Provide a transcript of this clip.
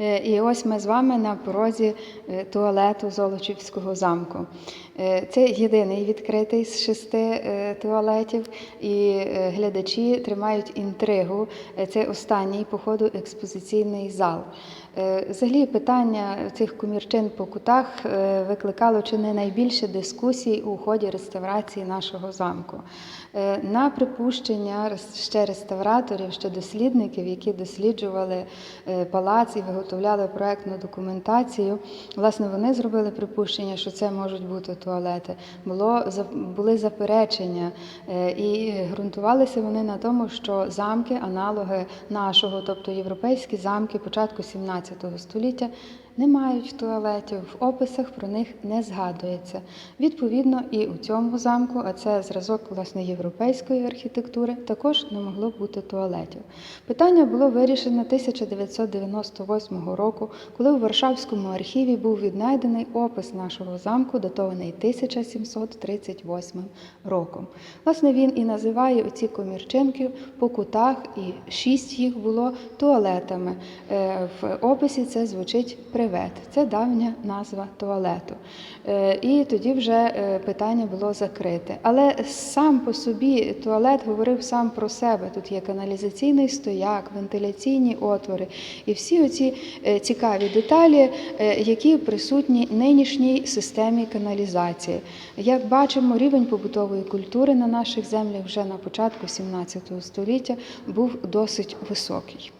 Е, І ось ми з вами на порозі е, туалету Золочівського замку. Е, Це єдиний відкритий з шести туалетів, і глядачі тримають інтригу. Це останній, по ходу, експозиційний зал. Взагалі питання цих комірчин по кутах викликало чи не найбільше дискусій у ході реставрації нашого замку. На припущення ще реставраторів, ще дослідників, які досліджували палац і виготовляли проектну документацію, власне, вони зробили припущення, що це можуть бути туалети. Було були заперечення, е, і ґрунтувалися вони на тому, що замки, аналоги нашого, тобто європейські замки початку 17 століття, не мають туалетів. В описах про них не згадується. Відповідно, і у цьому замку, а це зразок власне європейської архітектури, також не могло бути туалетів. Питання було вирішено 1998 року, коли у Варшавському архіві був віднайдений опис нашого замку, датований 1738 роком. Власне, він і називає оці комірчинки по кутах, і шість їх було туалетами. Е, В описі це звучить привет. Це давня назва туалету. Е, І тоді вже е, питання було закрите. Але сам по собі туалет говорив сам про себе. Тут є каналізаційний стояк, вентиляційні отвори і всі оці е, цікаві деталі, які присутні нинішній системі каналізації. Як бачимо, рівень побутової культури на наших землях вже на початку 17 століття був досить високий.